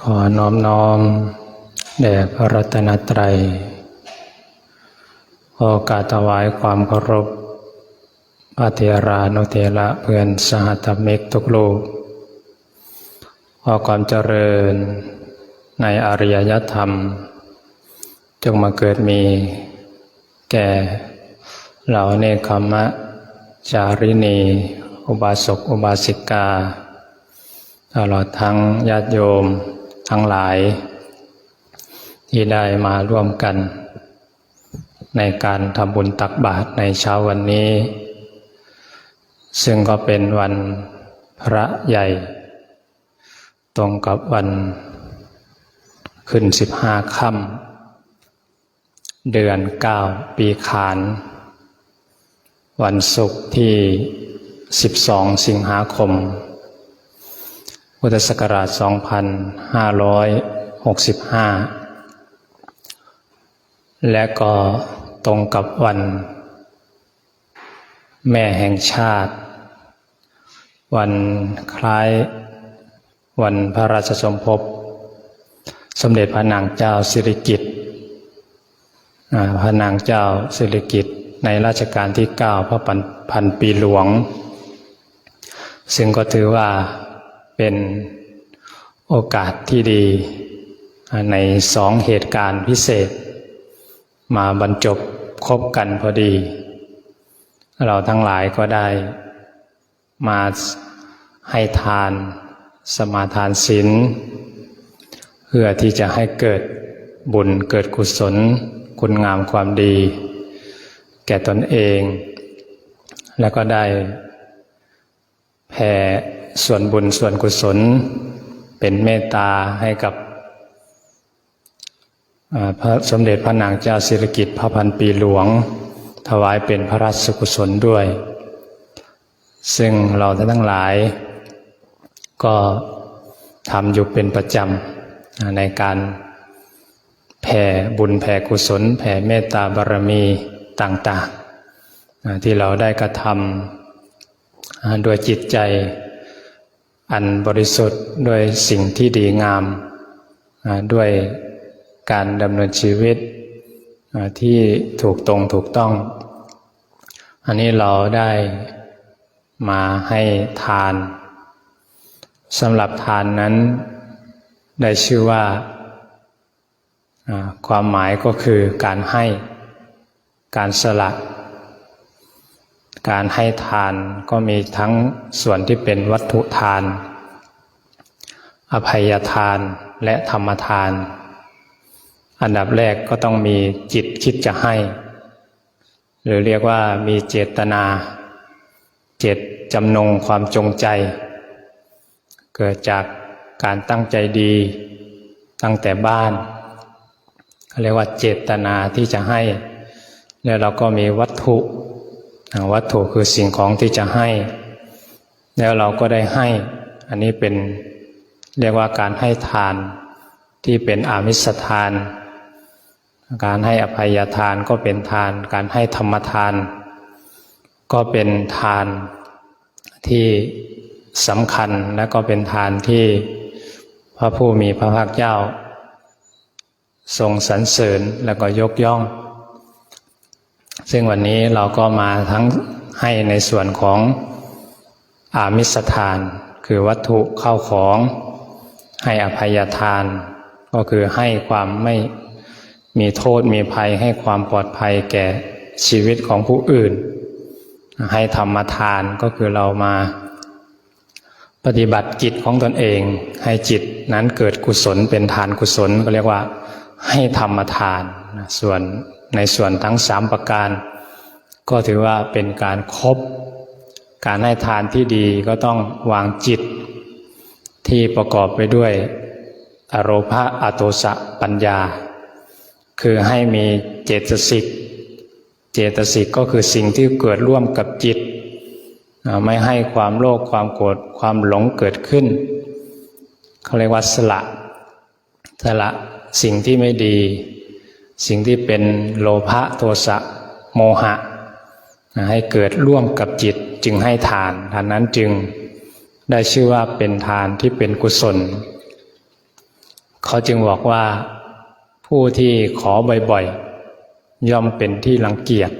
ขอน้อมน้อมแด่พระรัตนตรัย ขอโอกาสถวายความเคารพพระเทรานุเทระเพื่อนสหธรรมิกทุกลูกขอความเจริญในอริยธรรม จงมาเกิดมีแก่เหล่าเนคขมะ จารินีอุบาสก อุบาสิกา ตลอดทั้งญาติโยม ทั้งหลาย ที่ได้มาร่วมกัน ในการทำบุญตักบาตรในเช้าวันนี้ ซึ่งก็เป็นวันพระใหญ่ ตรงกับวันขึ้นสิบห้าค่ำเดือนเก้าปีขาน วันศุกร์ที่ 12 สิงหาคม พุทธศักราช 2565 และก็ตรงกับวัน แม่แห่งชาติ วันคล้ายวันพระราชสมภพ สมเด็จพระนางเจ้าสิริกิติ์พระนางเจ้าสิริกิติ์ในรัชกาลที่ 9 พระพันปีหลวง ซึ่งก็ถือว่า เป็นโอกาสที่ดีในสองเหตุการณ์พิเศษ มาบรรจบคบกันพอดี เราทั้งหลายก็ได้มาให้ทานสมาทานศีลเพื่อที่จะให้เกิดบุญเกิดกุศล คุณงามความดี แก่ตนเอง แล้วก็ได้แผ่ ส่วนบุญส่วนกุศล เป็นเมตตาให้กับพระสมเด็จพระนางเจ้าสิริกิติ์พระพันปีหลวง ถวายเป็นพระราชกุศลด้วย ซึ่งเราทั้งหลาย ก็ทำอยู่เป็นประจำในการแผ่บุญแผ่กุศล แผ่เมตตาบารมีต่างๆ ที่เราได้กระทำด้วยจิตใจ อันบริสุทธิ์ด้วยสิ่งที่ดีงาม ด้วยการดำเนินชีวิตที่ถูกตรงถูกต้อง อันนี้เราได้มาให้ทานสำหรับทานนั้นได้ชื่อว่า ความหมายก็คือการให้การสละ การให้ทานก็มีทั้งส่วนที่เป็นวัตถุทาน อภัยทานและธรรมทาน อันดับแรกก็ต้องมีจิตคิดจะให้ หรือเรียกว่ามีเจตนา เจตจำนงความจงใจ เกิดจากการตั้งใจดีตั้งแต่บ้านเขาเรียกว่าเจตนาที่จะให้ แล้วเราก็มีวัตถุ วัตถุคือสิ่งของที่จะให้ แล้วเราก็ได้ให้ อันนี้เป็นเรียกว่าการให้ทานที่เป็นอามิสทาน การให้อภัยทานก็เป็นทาน การให้ธรรมทาน ก็เป็นทานที่สำคัญและก็เป็นทานที่พระผู้มีพระภาคเจ้า ทรงสรรเสริญแล้วก็ยกย่อง ซึ่งวันนี้เราก็มาทั้งให้ในส่วนของอามิสทาน คือวัตถุเข้าของ ให้อภัยทาน ก็คือให้ความไม่มีโทษมีภัยให้ความปลอดภัยแก่ชีวิตของผู้อื่น ให้ธรรมทานก็คือเรามาปฏิบัติจิตของตนเอง ให้จิตนั้นเกิดกุศลเป็นทานกุศลก็เรียกว่าให้ธรรมทาน ส่วน ในส่วนทั้งสามประการ ก็ถือว่าเป็นการครบ การให้ทานที่ดีก็ต้องวางจิต ที่ประกอบไปด้วยอโรภะอโตสะปัญญา คือให้มีเจตสิก เจตสิกก็คือสิ่งที่เกิดร่วมกับจิต ไม่ให้ความโลภความโกรธความหลงเกิดขึ้นเขาเรียกว่าสละสละสิ่งที่ไม่ดี สิ่งที่เป็นโลภะโทสะโมหะ ให้เกิดร่วมกับจิตจึงให้ทานทานนั้นจึงได้ชื่อว่าเป็นทานที่เป็นกุศล เขาจึงบอกว่าผู้ที่ขอบ่อยๆ ย่อมเป็นที่รังเกียจ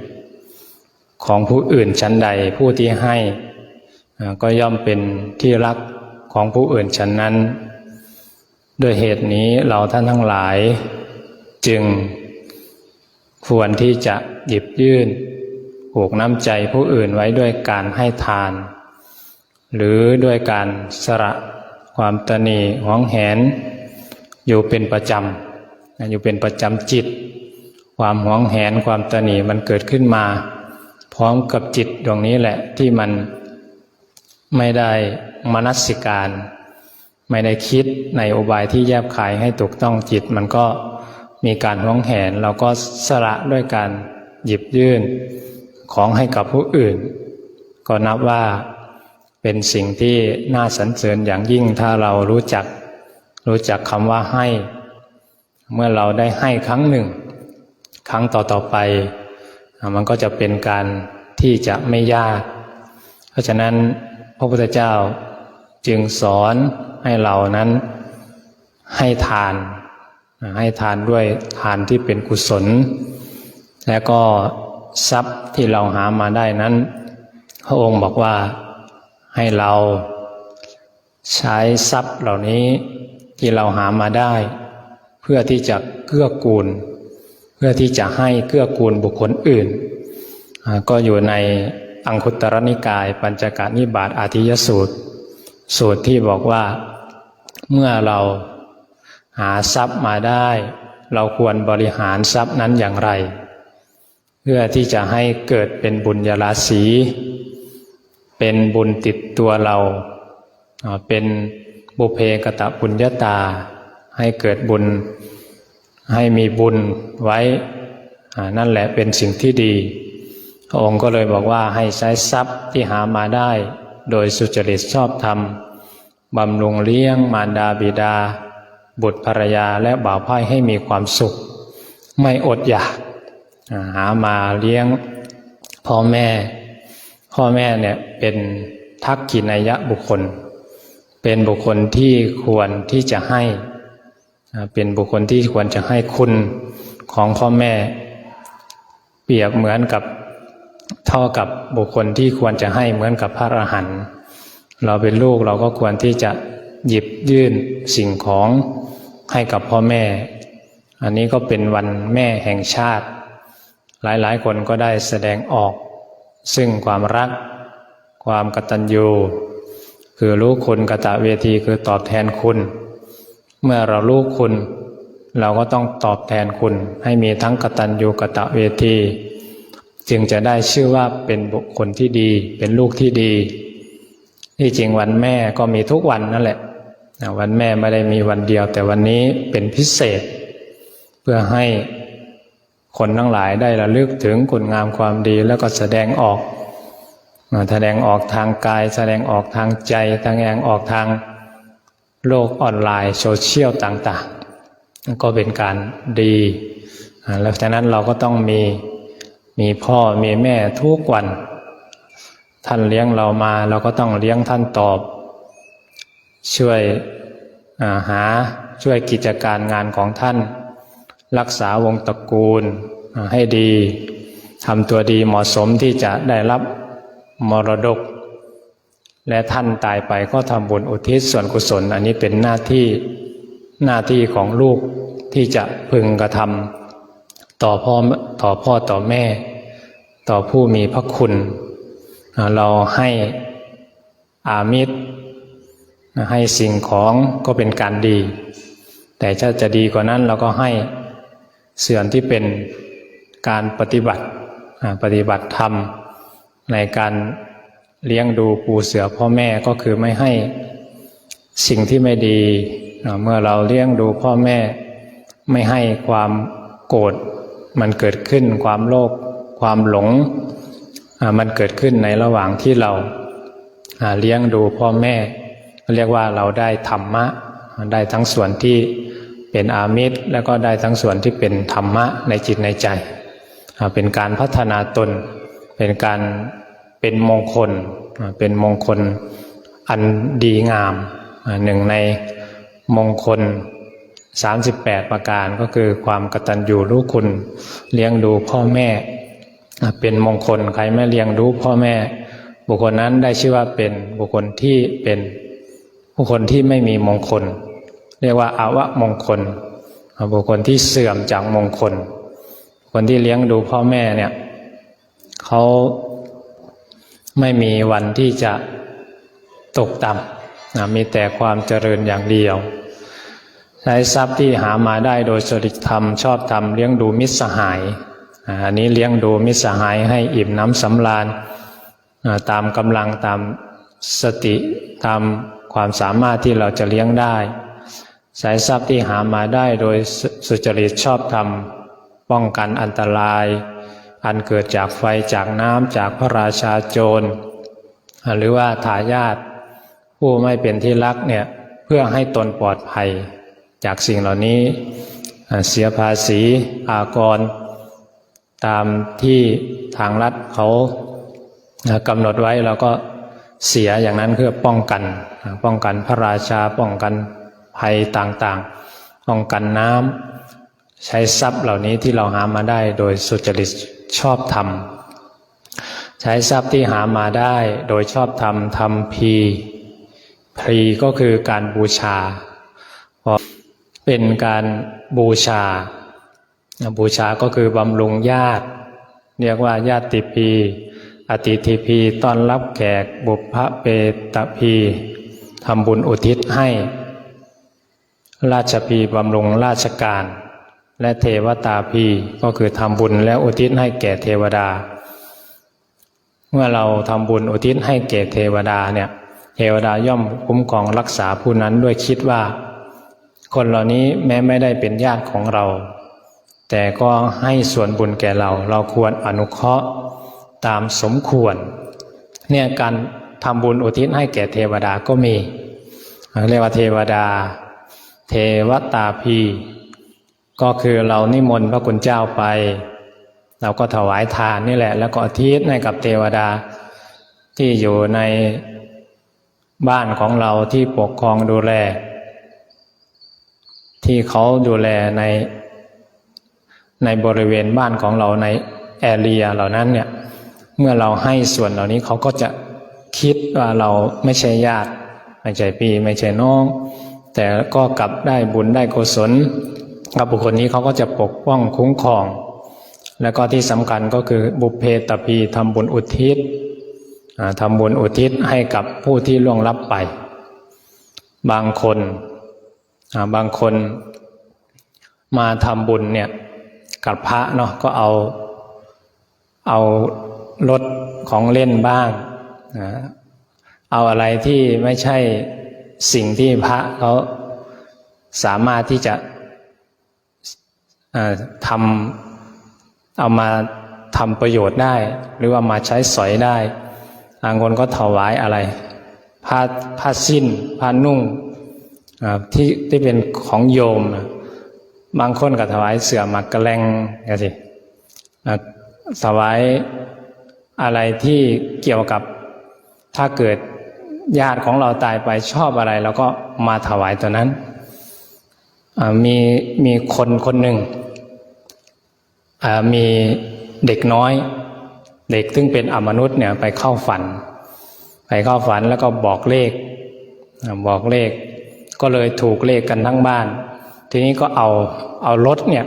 ของผู้อื่นชั้นใดผู้ที่ให้ก็ย่อมเป็นที่รักของผู้อื่นชั้นนั้น ด้วยเหตุนี้เราท่านทั้งหลายจึง ควรที่จะหยิบยื่นผูกน้ำใจผู้อื่นไว้ด้วยการให้ทาน หรือด้วยการสละความตนีหวงแหน อยู่เป็นประจำอยู่เป็นประจำจิต ความหวงแหนความตนีมันเกิดขึ้นมา พร้อมกับจิตดวงนี้แหละที่มันไม่ได้มนัสิการ ไม่ได้คิดในอุบายที่แยบขายให้ถูกต้องจิตมันก็ มีการหวงแหนเราก็สละด้วยการหยิบยื่นของให้กับผู้อื่น ก็นับว่าเป็นสิ่งที่น่าสรรเสริญอย่างยิ่งถ้าเรารู้จัก รู้จักคำว่าให้ เมื่อเราได้ให้ครั้งหนึ่ง ครั้งต่อต่อไป มันก็จะเป็นการที่จะไม่ยาก เพราะฉะนั้นพระพุทธเจ้าจึงสอนให้เรานั้นให้ทาน ให้ทานด้วยทานที่เป็นกุศล และก็ทรัพย์ที่เราหามาได้นั้น พระองค์บอกว่าให้เราใช้ทรัพย์เหล่านี้ที่เราหามาได้ เพื่อที่จะเกื้อกูล เพื่อที่จะให้เกื้อกูลบุคคลอื่น ก็อยู่ในอังคุตรนิกาย ปัญจกนิบาตอาทิยสูตร สูตรที่บอกว่าเมื่อเรา หาทรัพย์มาได้ เราควรบริหารทรัพย์นั้นอย่างไร เพื่อที่จะให้เกิดเป็นบุญญาราศี เป็นบุญติดตัวเรา เป็นบุเพกตะปุญญาตา ให้เกิดบุญให้มีบุญไว้ นั่นแหละเป็นสิ่งที่ดี พระองค์ก็เลยบอกว่าให้ใช้ทรัพย์ที่หามาได้ โดยสุจริตชอบธรรมบำรุงเลี้ยงมารดาบิดา บุตรภรรยาและบ่าวพ่ายให้มีความสุข ไม่อดอยากหามาเลี้ยงพ่อแม่ พ่อแม่เนี่ยเป็นทักขินายะบุคคล เป็นบุคคลที่ควรที่จะให้ เป็นบุคคลที่ควรจะให้คุณของพ่อแม่ เปรียบเหมือนกับเท่ากับบุคคลที่ควรจะให้เหมือนกับพระอรหันต์เราเป็นลูกเราก็ควรที่จะ หยิบยื่นสิ่งของให้กับพ่อแม่ อันนี้ก็เป็นวันแม่แห่งชาติ หลายๆ คนก็ได้แสดงออก ซึ่งความรัก ความกตัญญู คือรู้คุณกตเวทีคือตอบแทนคุณ เมื่อเรารู้คุณ เราก็ต้องตอบแทนคุณ ให้มีทั้งกตัญญูกตเวที จึงจะได้ชื่อว่าเป็นบุคคลที่ดี เป็นลูกที่ดีที่จริงวันแม่ก็มีทุกวันนั่นแหละ วันแม่ไม่ได้มีวันเดียว แต่วันนี้เป็นพิเศษ เพื่อให้คนทั้งหลายได้ระลึกถึงคุณงามความดีแล้วก็แสดงออก แสดงออกทางกาย แสดงออกทางใจแสดงออกทางโลกออนไลน์โซเชียลต่างๆ ก็เป็นการดีแล้วฉะนั้นเราก็ต้องมีมีพ่อมีแม่ทุกวัน ท่านเลี้ยงเรามาเราก็ต้องเลี้ยงท่านตอบ ช่วยาหาช่วยกิจการงานของท่าน รักษาวงตระกูลให้ดีทำตัวดีเหมาะสมที่จะได้รับมรดก และท่านตายไปก็ทำบุญอุทิศส่วนกุศล อันนี้เป็นหน้าที่หน้าที่ของลูกที่จะพึงกระทำต่อพ่อต่อพ่อต่อแม่ ต่อผู้มีพระคุณ เราให้อามิตร ให้สิ่งของก็เป็นการดี แต่ถ้าจะดีกว่านั้นเราก็ให้ส่วนที่เป็นการปฏิบัติปฏิบัติธรรม ในการเลี้ยงดูปูเสือพ่อแม่ก็คือไม่ให้สิ่งที่ไม่ดี เมื่อเราเลี้ยงดูพ่อแม่ ไม่ให้ความโกรธมันเกิดขึ้นความโลภความหลงมันเกิดขึ้นในระหว่างที่เราเลี้ยงดูพ่อแม่ เรียกว่าเราได้ธรรมะ ได้ทั้งส่วนที่เป็นอามิตร แล้วก็ได้ทั้งส่วนที่เป็นธรรมะในจิตในใจ เป็นการพัฒนาตน เป็นการเป็นมงคล เป็นมงคลอันดีงามหนึ่งในมงคล 38 ประการก็คือความกตัญญูรู้คุณเลี้ยงดูพ่อแม่ เป็นมงคลใครไม่เลี้ยงดูพ่อแม่ บุคคลนั้นได้ชื่อว่าเป็นบุคคลที่เป็น บุคคลที่ไม่มีมงคล เรียกว่าอาวะมงคล บุคคลที่เสื่อมจากมงคล คนที่เลี้ยงดูพ่อแม่เนี่ยเขาไม่มีวันที่จะตกต่ำนะมีแต่ความเจริญอย่างเดียว ใช้ทรัพย์ที่หามาได้โดยสริธรรมชอบธรรมเลี้ยงดูมิตรสหายอันนี้เลี้ยงดูมิตรสหายให้อิ่มน้ำสำราญตามกำลังตามสติตาม ความสามารถที่เราจะเลี้ยงได้ใช้ทรัพย์ที่หามาได้โดยสุจริตชอบธรรม ป้องกันอันตราย อันเกิดจากไฟจากน้ำจากพระราชาโจร หรือว่าทายาทผู้ไม่เป็นที่รักเนี่ยเพื่อให้ตนปลอดภัยจากสิ่งเหล่านี้เสียภาษีอากร ตามที่ทางรัฐเขาอ่ากำหนดไว้เราก็ เสียอย่างนั้นเพื่อป้องกัน ป้องกันพระราชาป้องกันภัยต่างๆ ป้องกันน้ำใช้ทรัพย์เหล่านี้ที่เราหามาได้โดยสุจริตชอบธรรม ใช้ทรัพย์ที่หามาได้โดยชอบธรรมทำพีพรีก็คือการบูชาเพราะเป็นการบูชา บูชาก็คือบำรุงญาติ เรียกว่าญาติพี อติทิพีต้อนรับแขกบุพเปตพีทำบุญอุทิศให้ ราชพีบำรุงราชการ และเทวตาพีก็คือทำบุญและอุทิศให้แก่เทวดา เมื่อเราทำบุญอุทิศให้แก่เทวดาเนี่ยเทวดาย่อมคุ้มครองรักษาผู้นั้นด้วยคิดว่า คนเหล่านี้แม้ไม่ได้เป็นญาติของเรา แต่ก็ให้ส่วนบุญแก่เรา เราควรอนุเคราะห์ ตามสมควรเนี่ยการทำบุญอุทิศให้แก่เทวดาก็มีเรียกว่าเทวดา เทวตาพี ก็คือเรานิมนต์พระคุณเจ้าไป เราก็ถวายทานนี่แหละ แล้วก็อุทิศให้กับเทวดาที่อยู่ในบ้านของเราที่ปกครองดูแล ที่เขาดูแลในในบริเวณบ้านของเราในแอเรียเหล่านั้นเนี่ย เมื่อเราให้ส่วนเหล่านี้เขาก็จะคิดว่าเราไม่ใช่ญาติ ไม่ใช่พี่ไม่ใช่น้อง แต่ก็กลับได้บุญได้กุศลกับบุคคลนี้เขาก็จะปกป้องคุ้มครอง แล้วก็ที่สำคัญก็คือบุพเพตพีทำบุญอุทิศอ่าทำบุญอุทิศให้กับผู้ที่ล่วงลับไป บางคนบางคนมาทำบุญเนี่ยกับพระเนาะก็เอาเอา รถของเล่นบ้างนะเอาอะไรที่ไม่ใช่สิ่งที่พระเขาสามารถที่จะทำเอามาทำประโยชน์ได้ หรือว่ามาใช้สอยได้บางคนก็ถวายอะไรผ้าผ้าสิ้นผ้านุ่งที่ที่เป็นของโยม บางคนก็ถวายเสื่อหมักกระแลงกันสิถวาย อะไรที่เกี่ยวกับถ้าเกิดญาติของเราตายไปชอบอะไรเราก็มาถวายตัวนั้นมีมีคนคนหนึ่งมีเด็กน้อย เด็กซึ่งเป็นอมนุษย์เนี่ยไปเข้าฝัน ไปเข้าฝันแล้วก็บอกเลข บอกเลข ก็เลยถูกเลขกันทั้งบ้าน ทีนี้ก็เอาเอารถเนี่ย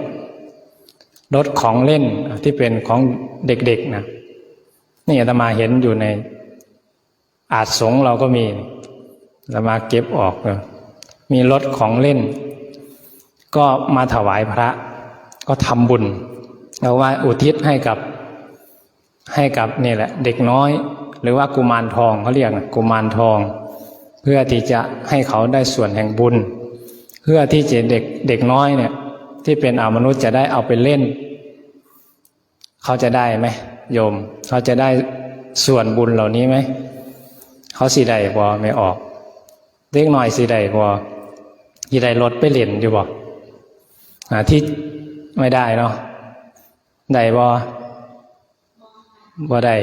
รถของเล่นที่เป็นของเด็กๆนะ นี่อาตมาเห็นอยู่ใน อาจสงเราก็มีอาตมาเก็บออกเลยมีรถของเล่น ก็มาถวายพระ ก็ทำบุญเราว่าอุทิศให้กับให้กับนี่แหละ เด็กน้อย หรือว่ากุมารทองเขาเรียกนะกุมารทอง เพื่อที่จะให้เขาได้ส่วนแห่งบุญ เพื่อที่จะเด็กเด็กน้อยเนี่ย ที่เป็นอมนุษย์จะได้เอาไปเล่น เขาจะได้ไหม โยม เขาจะได้ส่วนบุญเหล่านี้ไหม เขาสีใดบอไม่ออก เล็กหน้อยสีใดบอที่ใดรถไปเล่นอยู่บอ่ที่ไม่ได้เนาะได้บอบ่ได้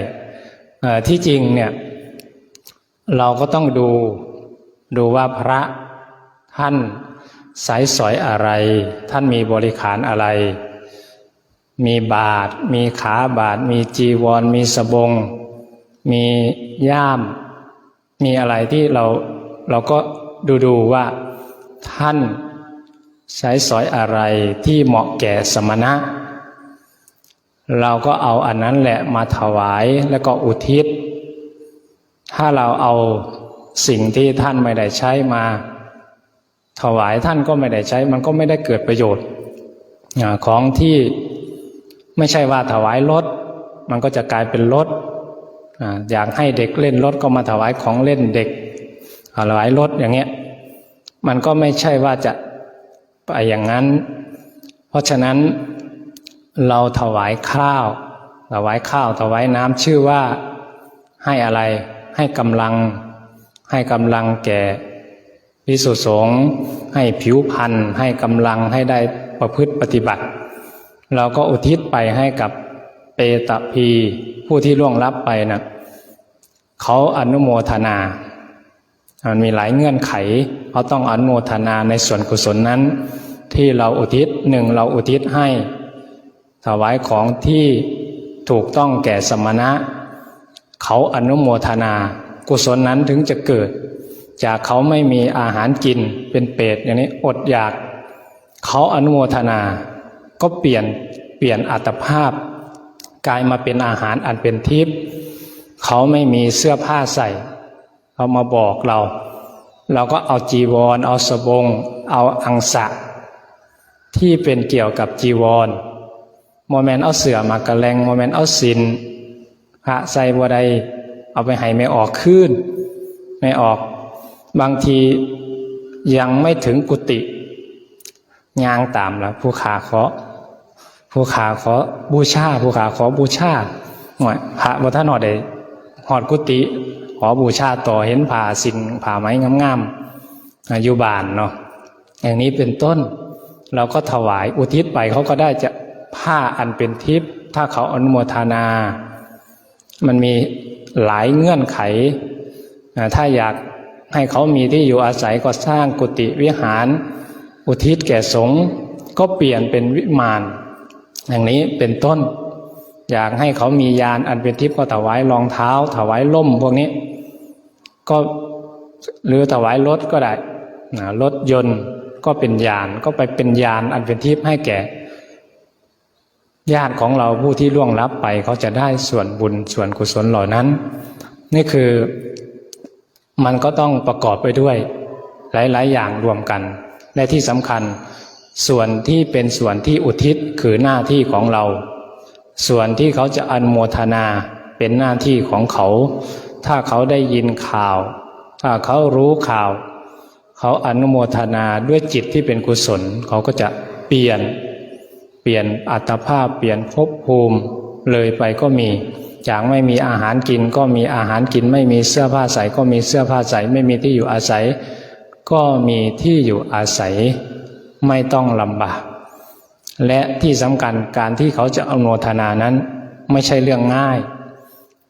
ที่จริงเนี่ย เราก็ต้องดูดูว่าพระท่านสายสอยอะไร ท่านมีบริขารอะไร มีบาท มีขาบาท มีจีวร มีสบง มีย่าม มีอะไรที่เราเราก็ดูดูว่า ท่านใช้สอยอะไรที่เหมาะแก่สมณะ เราก็เอาอันนั้นแหละมาถวายแล้วก็อุทิศ ถ้าเราเอาสิ่งที่ท่านไม่ได้ใช้มา ถวายท่านก็ไม่ได้ใช้ มันก็ไม่ได้เกิดประโยชน์ของที่ ไม่ใช่ว่าถวายรถ มันก็จะกลายเป็นรถออยากให้เด็กเล่นรถก็มาถวายของเล่นเด็กถวายรถอย่างเงี้ย มันก็ไม่ใช่ว่าจะไปอย่างนั้น เพราะฉะนั้นเราถวายข้าว ถวายข้าว ถวายน้ำชื่อว่าให้อะไรให้กำลัง ให้กำลังแก่พิสุสงฆ์ให้ผิวพันธ์ให้กำลังให้ได้ประพฤติปฏิบัติ เราก็อุทิศไปให้กับเปตะพีผู้ที่ล่วงลับไปนะเขาอนุโมทนา มันมีหลายเงื่อนไขเขาต้องอนุโมทนาในส่วนกุศลนั้น ที่เราอุทิศหนึ่งเราอุทิศให้ถวายของที่ถูกต้องแก่สมณะ เขาอนุโมทนา กุศลนั้นถึงจะเกิด จากเขาไม่มีอาหารกินเป็นเปรตอย่างนี้อดอยาก เขาอนุโมทนา ก็เปลี่ยนเปลี่ยนอัตภาพกลายมาเป็นอาหารอันเป็นทิพย์เขาไม่มีเสื้อผ้าใส่เขามาบอกเรา เราก็เอาจีวร เอาสบง เอาอังสะ ที่เป็นเกี่ยวกับจีวรโมเมนต์เอาเสือมากระแลงโมเมนต์เอาสินพระใส่บัวใดเอาไปให้ไม่ออกคืนไม่ออก บางทียังไม่ถึงกุฏิ ยางตามแล้วผู้ขาขอผู้ขาขอบูชาผู้ขาขอบูชาหน่อยพระบัท่านหอดได้หอดกุฏิขอบูชาต่อเห็นผ่าสินผ่าไม้งามๆอยู่บานเนาะอย่างนี้เป็นต้นเราก็ถวายอุทิศไปเขาก็ได้จะผ้าอันเป็นทิพย์ถ้าเขาอนุโมทนา มันมีหลายเงื่อนไข ถ้าอยากให้เขามีที่อยู่อาศัยก็สร้างกุฏิวิหาร อุทิศแก่สงฆ์ก็เปลี่ยนเป็นวิมานอย่างนี้เป็นต้น อยากให้เขามียานอันเป็นทิพย์ก็ถวายรองเท้า ถวายล่มพวกนี้ ก็หรือถวายรถก็ได้รถยนต์ก็เป็นยานก็ไปเป็นยานอันเป็นทิพย์ให้แก่ ญาติของเราผู้ที่ล่วงลับไปเขาจะได้ส่วนบุญส่วนกุศลเหล่านั้น นี่คือมันก็ต้องประกอบไปด้วย หลาย ๆ อย่างรวมกัน และที่สำคัญ ส่วนที่เป็นส่วนที่อุทิศคือหน้าที่ของเรา ส่วนที่เขาจะอนโมทนาเป็นหน้าที่ของเขา ถ้าเขาได้ยินข่าว ถ้าเขารู้ข่าว เขาอนุโมทนาด้วยจิตที่เป็นกุศล เขาก็จะเปลี่ยน เปลี่ยนอัตภาพเปลี่ยนภพภูมิเลยไปก็มีจากไม่มีอาหารกินก็มีอาหารกิน ไม่มีเสื้อผ้าใส่ก็มีเสื้อผ้าใส่ไม่มีที่อยู่อาศัย ก็มีที่อยู่อาศัยไม่ต้องลำบาก และที่สำคัญการที่เขาจะอนุโมทนานั้นไม่ใช่เรื่องง่าย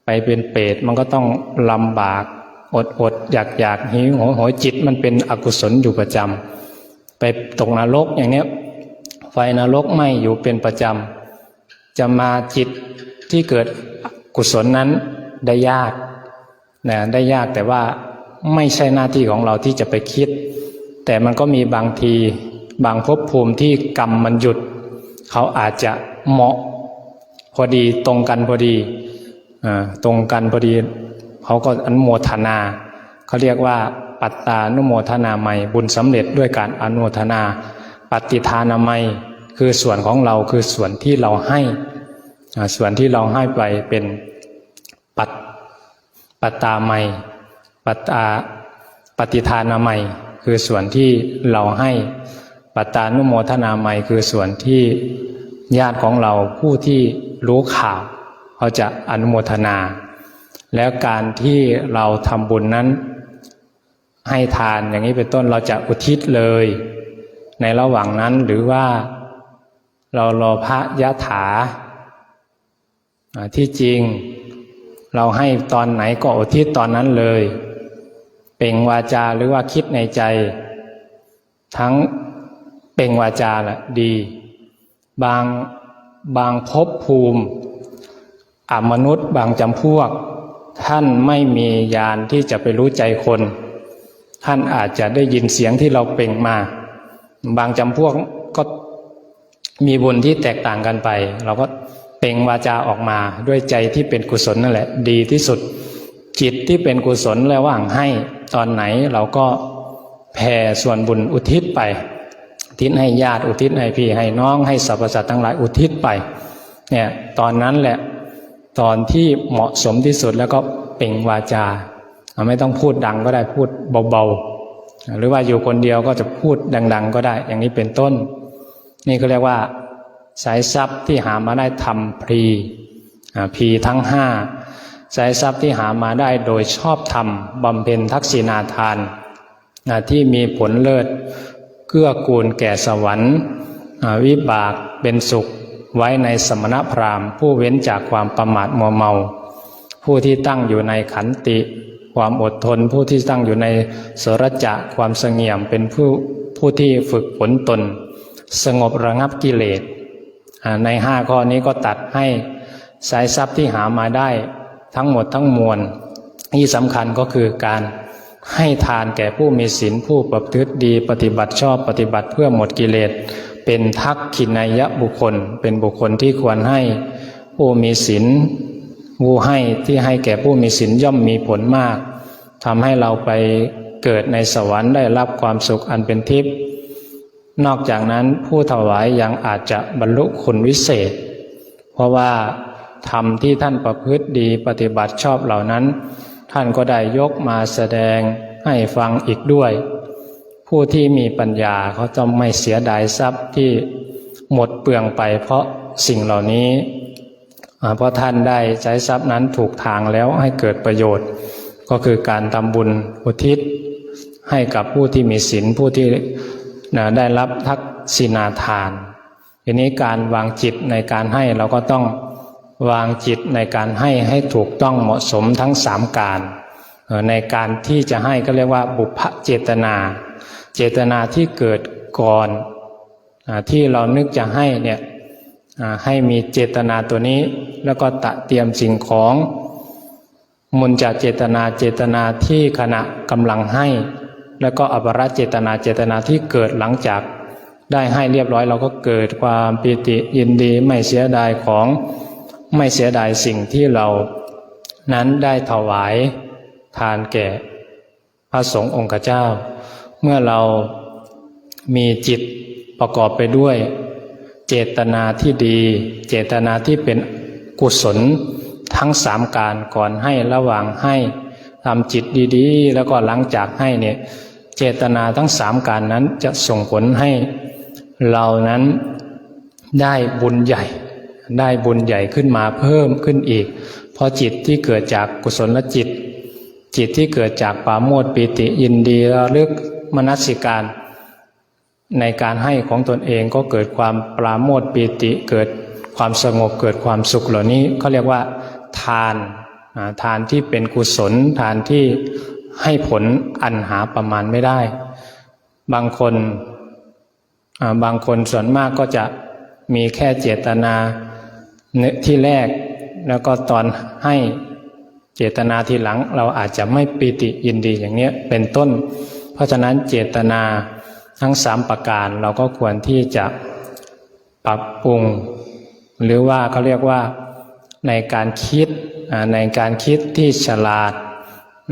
ไปเป็นเปรตมันก็ต้องลำบากอดอดอยากอยากหิวโหยหยจิตมันเป็นอกุศลอยู่ประจำไปตกนรกอย่างเนี้ยไฟนรกไหมอยู่เป็นประจำจะมาจิตที่เกิดกุศลนั้นได้ยากนะได้ยากแต่ว่า ไม่ใช่หน้าที่ของเราที่จะไปคิด แต่มันก็มีบางทีบางภพภูมิที่กรรมมันหยุด เขาอาจจะเหมาะ พอดีตรงกันพอดีอตรงกันพอดี เขาก็อนุโมทนา เขาเรียกว่าปัตตานุโมทนาใหม่บุญสำเร็จด้วยการอนุโมทนา ปฏิทานามัยคือส่วนของเราคือส่วนที่เราให้ส่วนที่เราให้ไปเป็นปัตปัตตาไมย ปัตตาปฏิทานามัยคือส่วนที่เราให้ปัตตานุโมทนาไมยคือส่วนที่ญาติของเราผู้ที่รู้ข่าวเขาจะอนุโมทนา แล้วการที่เราทำบุญนั้น ให้ทานอย่างนี้เป็นต้นเราจะอุทิศเลย ในระหว่างนั้นหรือว่าเรารอพระยะถา ที่จริงเราให้ตอนไหนก็อุทิศตอนนั้นเลย เป่งวาจาหรือว่าคิดในใจ ทั้งเป่งวาจาแหละดี บางบางภพภูมิอมนุษย์บางจำพวก ท่านไม่มีญาณที่จะไปรู้ใจคน ท่านอาจจะได้ยินเสียงที่เราเป่งมา บางจำพวกก็มีบุญที่แตกต่างกันไป เราก็เป่งวาจาออกมาด้วยใจที่เป็นกุศลนั่นแหละ ดีที่สุด จิตที่เป็นกุศลระหว่างให้ตอนไหนเราก็แผ่ส่วนบุญอุทิศไป อุทิศให้ญาติอุทิศให้พี่ให้น้องให้สรรพสัตว์ทั้งหลายอุทิศไปเนี่ยตอนนั้นแหละตอนที่เหมาะสมที่สุดแล้วก็เป่งวาจา ไม่ต้องพูดดังก็ได้พูดเบาๆ หรือว่าอยู่คนเดียวก็จะพูดดัง ๆ ก็ได้ อย่างนี้เป็นต้น นี่ก็เรียกว่า สายทรัพย์ที่หามาได้ทำพรีพรีทั้งห้า สายทรัพย์ที่หามาได้โดยชอบธรรมบำเพ็ญทักษิณาทานที่มีผลเลิศเกื้อกูลแก่สวรรค์วิบากเป็นสุขไว้ในสมณพราหมณ์ ผู้เว้นจากความประมาทมัวเมา ผู้ที่ตั้งอยู่ในขันติ ความอดทนผู้ที่ตั้งอยู่ในสรจะความเสงี่ยมเป็นผู้ผู้ที่ฝึกฝนตน สงบระงับกิเลสในห้าข้อนี้ก็ตัดให้สายทรัพย์ที่หามาได้ ทั้งหมดทั้งมวลที่สำคัญก็คือการให้ทานแก่ผู้มีศีลผู้ประพฤติดีปฏิบัติชอบปฏิบัติเพื่อหมดกิเลส เป็นทักขินายะบุคคล เป็นบุคคลที่ควรให้ผู้มีศีลผู้ให้ที่ให้แก่ผู้มีศีลย่อมมีผลมากทำให้เราไปเกิดในสวรรค์ได้รับความสุขอันเป็นทิพย์นอกจากนั้นผู้ถวายยังอาจจะบรรลุคุณวิเศษ เพราะว่า ธรรมที่ท่านประพฤติดีปฏิบัติชอบเหล่านั้น ท่านก็ได้ยกมาแสดงให้ฟังอีกด้วย ผู้ที่มีปัญญาเขาจะไม่เสียดายทรัพย์ที่หมดเปลืองไปเพราะสิ่งเหล่านี้เพราะท่านได้ใช้ทรัพย์นั้นถูกทางแล้วให้เกิดประโยชน์ ก็คือการทำบุญอุทิศ ให้กับผู้ที่มีศีลผู้ที่ได้รับทักษิณาทานทีนี้การวางจิตในการให้เราก็ต้อง วางจิตในการให้ให้ถูกต้องเหมาะสมทั้งสามการในการที่จะให้ก็เรียกว่าบุพเจตนา เจตนาที่เกิดก่อนที่เรานึกจะให้เนี่ยให้มีเจตนาตัวนี้ แล้วก็ตะเตรียมสิ่งของมุนจากเจตนาเจตนาที่ขณะกำลังให้ แล้วก็อภรเจตนาเจตนาที่เกิดหลังจากได้ให้เรียบร้อยเราก็เกิดความปิติยินดีไม่เสียดายของ ไม่เสียดายสิ่งที่เรานั้นได้ถวายทานแก่พระสงฆ์องค์เจ้า เมื่อเรามีจิตประกอบไปด้วย เจตนาที่ดี เจตนาที่เป็นกุศลทั้งสามการก่อนให้ระหว่างให้ทำจิตดีๆ แล้วก็หลังจากให้เนี่ยเจตนาทั้งสามการนั้นจะส่งผลให้เรานั้นได้บุญใหญ่ ได้บุญใหญ่ขึ้นมาเพิ่มขึ้นอีก เพราะจิตที่เกิดจากกุศลจิต จิตที่เกิดจากปาโมทย์ปิติยินดีระลึกมนสิการ ในการให้ของตนเองก็เกิดความปราโมทย์ปิติเกิดความสงบเกิดความสุขเหล่านี้เขาเรียกว่า ทานทานที่เป็นกุศล ทานที่ให้ผลอันหาประมาณไม่ได้ บางคนบางคนส่วนมากก็จะมีแค่เจตนา ที่แรกแล้วก็ตอนให้เจตนาทีหลัง เราอาจจะไม่ปีติยินดีอย่างเนี้ยเป็นต้น เพราะฉะนั้นเจตนาทั้งสามประการเราก็ควรที่จะปรับปรุง หรือว่าเขาเรียกว่าในการคิดในการคิดที่ฉลาด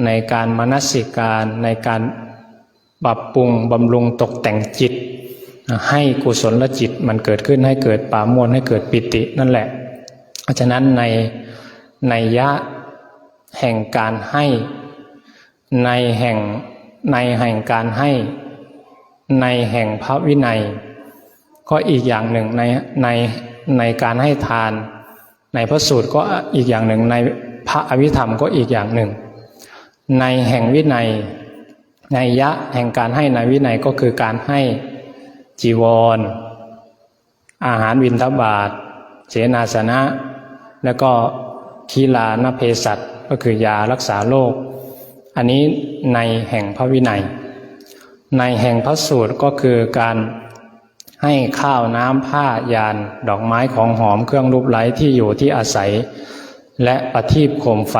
ในการมนสิการในการปรับปรุงบำรุงตกแต่งจิต ให้กุศลลจิตมันเกิดขึ้นให้เกิดปามทย์ให้เกิดปิตินั่นแหละ ฉะนั้นในในยะแห่งการให้ในแห่งในแห่งการให้ในแห่งพระวินัย ก็อีกอย่างหนึ่งในในในการให้ทาน ในพระสูตรก็อีกอย่างหนึ่งในพระอภิธรรมก็อีกอย่างหนึ่ง ในแห่งวินัยในยะแห่งการให้ในวินัยก็คือการให้จีวรอาหารวินทบาท เสนาสนะ แล้วก็คีลานเพสัตก็คือยารักษาโรค อันนี้ในแห่งพระวินัย ในแห่งพระสูตรก็คือการให้ข้าวน้ำผ้ายาน ดอกไม้ของหอมเครื่องรูปไล้ที่อยู่ที่อาศัย และประทีปโคมไฟ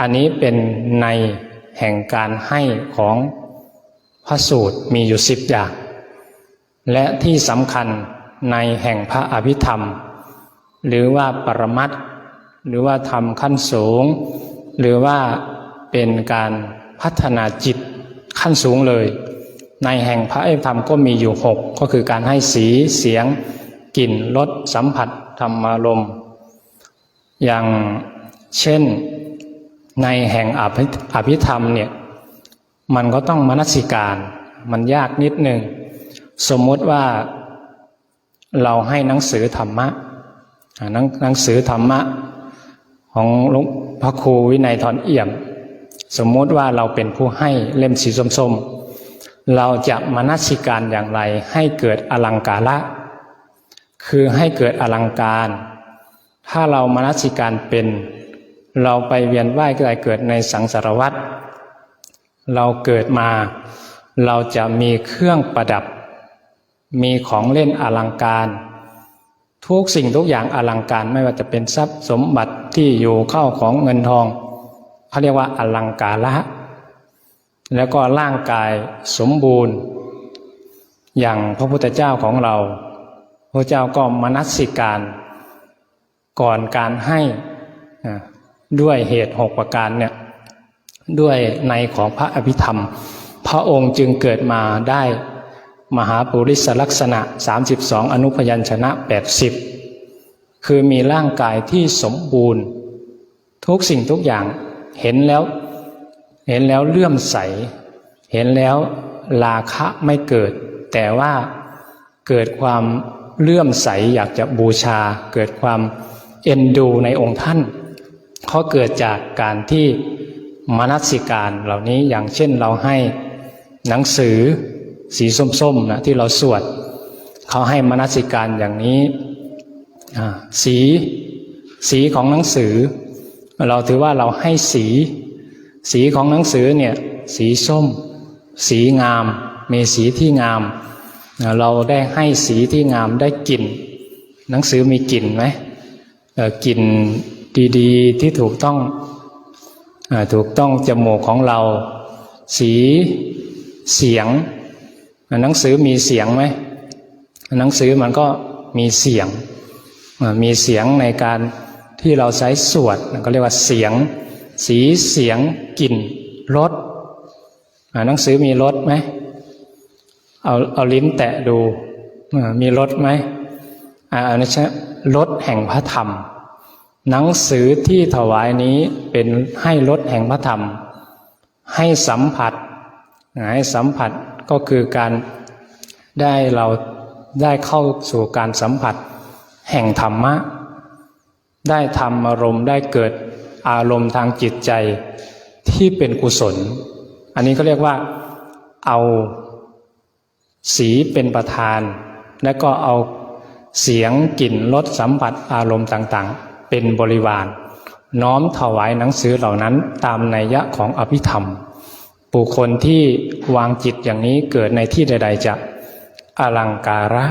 อันนี้เป็นในแห่งการให้ของพระสูตรมีอยู่สิบอย่าง และที่สำคัญในแห่งพระอภิธรรม หรือว่าปรมัตหรือว่าทำขั้นสูง หรือว่าเป็นการพัฒนาจิตขั้นสูงเลย ในแห่งพระธรรมก็มีอยู่หกก็คือการให้สีเสียงกลิ่นรสสัมผัสธรรมารมณ์อย่างเช่นในแห่งอภิอภิธรรมเนี่ยมันก็ต้องมนสิการมันยากนิดหนึ่ง สมมติว่าเราให้หนังสือธรรมะ หนังหนังสือธรรมะของหลวงพระครูวินัยทรเอี่ยม สมมุติว่าเราเป็นผู้ให้เล่มสีส้มๆ เราจะมนัสิการอย่างไรให้เกิดอลังการะ คือให้เกิดอลังการ ถ้าเรามนัสิการเป็น เราไปเวียนว่ายเกิดเกิดในสังสารวัฏเราเกิดมา เราจะมีเครื่องประดับ มีของเล่นอลังการ ทุกสิ่งทุกอย่างอลังการไม่ว่าจะเป็นทรัพย์สมบัติที่อยู่เข้าของเงินทองเขาเรียกว่าอลังการะแล้วก็ร่างกายสมบูรณ์ อย่างพระพุทธเจ้าของเรา พระเจ้าก็มนัสสิการก่อนการให้ด้วยเหตุหกประการเนี่ยด้วยในของพระอภิธรรม พระองค์จึงเกิดมาได้ มหาปุริสลักษณะ 32 อนุพยัญชนะ 80 คือมีร่างกายที่สมบูรณ์ ทุกสิ่งทุกอย่างเห็นแล้ว เห็นแล้วเลื่อมใส เห็นแล้วราคะไม่เกิด แต่ว่าเกิดความเลื่อมใสอยากจะบูชา เกิดความเอ็นดูในองค์ท่านเขาเกิดจากการที่มนัสิการเหล่านี้อย่างเช่นเราให้หนังสือ สีส้มๆนะที่เราสวดเขาให้มนัสิการอย่างนี้สีสีของหนังสือ เราถือว่าเราให้สี สีของหนังสือเนี่ยสีส้ม สีงาม มีสีที่งาม เราได้ให้สีที่งามได้กลิ่น หนังสือมีกลิ่นไหมกลิ่นดีๆที่ถูกต้องอถูกต้องจมูกของเรา สีเสียง หนังสือมีเสียงไหมหนังสือมันก็มีเสียง มีเสียงในการที่เราใช้สวดก็เรียกว่าเสียง สีเสียงกลิ่นรสหนังสือมีรสไหมเอาเอาลิ้นแตะดูมีรสไหมอ่าอันนี้ใช่รสแห่งพระธรรม หนังสือที่ถวายนี้เป็นให้รสแห่งพระธรรม ให้สัมผัสให้สัมผัส ก็คือการได้เราได้เข้าสู่การสัมผัส แห่งธรรมะ ได้ทำอารมณ์ได้เกิดอารมณ์ทางจิตใจที่เป็นกุศล อันนี้เขาเรียกว่าเอาสีเป็นประธาน และก็เอาเสียงกลิ่นรสสัมผัสอารมณ์ต่างๆ เป็นบริวาร น้อมถวายหนังสือเหล่านั้นตามนัยยะของอภิธรรม บุคคลที่วางจิตอย่างนี้เกิดในที่ใด ๆ จะอลังการะ